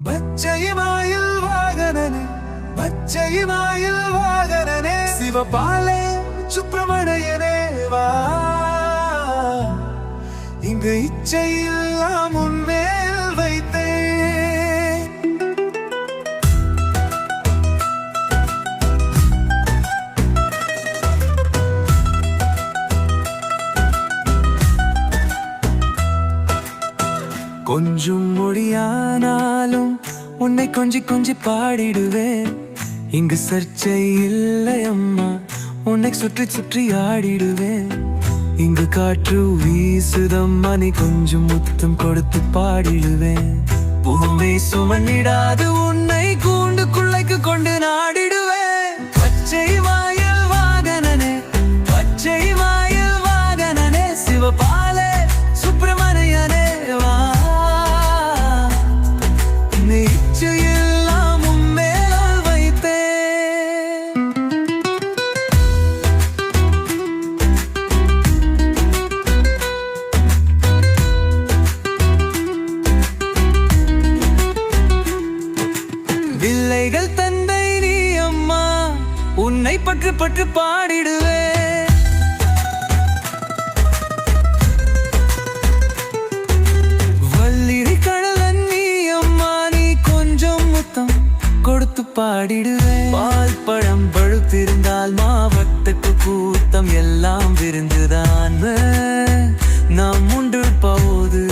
பச்சையுமாயில் வாகனனே பச்சையுமாயில் வாகனனே சிவபாலே சுப்பிரமணியனே வா. இங்கு இச்சையில் கொஞ்சம் மொழியானாலும் உன்னை கொஞ்சி கொஞ்சி பாடிடுவேன். இங்கு சர்ச்சை இல்லை அம்மா உன்னை சுற்றி சுற்றி ஆடிடுவேன். இங்கு காற்று வீசுதம்மா நீ கொஞ்சம் முத்தம் கொடுத்து பாடிடுவேன். பூமை சுமனிடாது உன்னை கூண்டுக்குள்ளைக்கு கொண்டு நாடி உன்னை பட்டு பாடிடுவே. வல்லிரி கடலன் நீ அம்மா நீ கொஞ்சம் முத்தம் கொடுத்து பாடிடுவே. பால் பழம் பழுத்திருந்தால் மாவத்துக்கு கூத்தம் எல்லாம் விருந்துதான் நாம் உண்டு போது.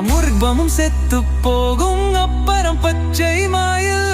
அமுர்பமும் செத்து போகும் அப்புறம் பச்சை மாயில்.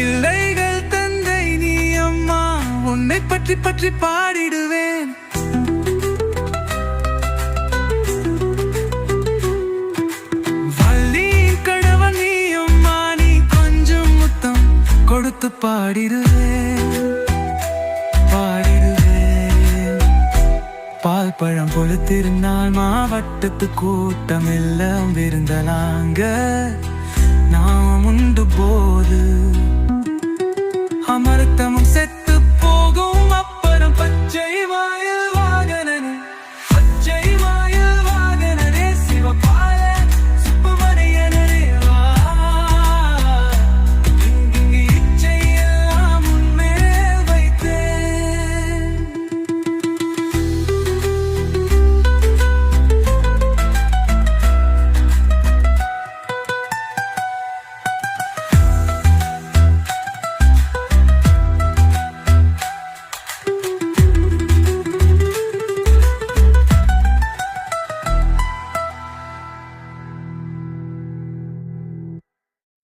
இல்லைகள் தந்தை நீ அம்மா உன்னை பற்றி பற்றி பாடிடுவேன். கொடுத்து பாடிடுவேன். பாடிடுவேன். பால் பழம் பொழுத்திருந்தால் மாவட்டத்து கூட்டம் எல்லாம் விருந்தலாங்க. நாம் உண்டு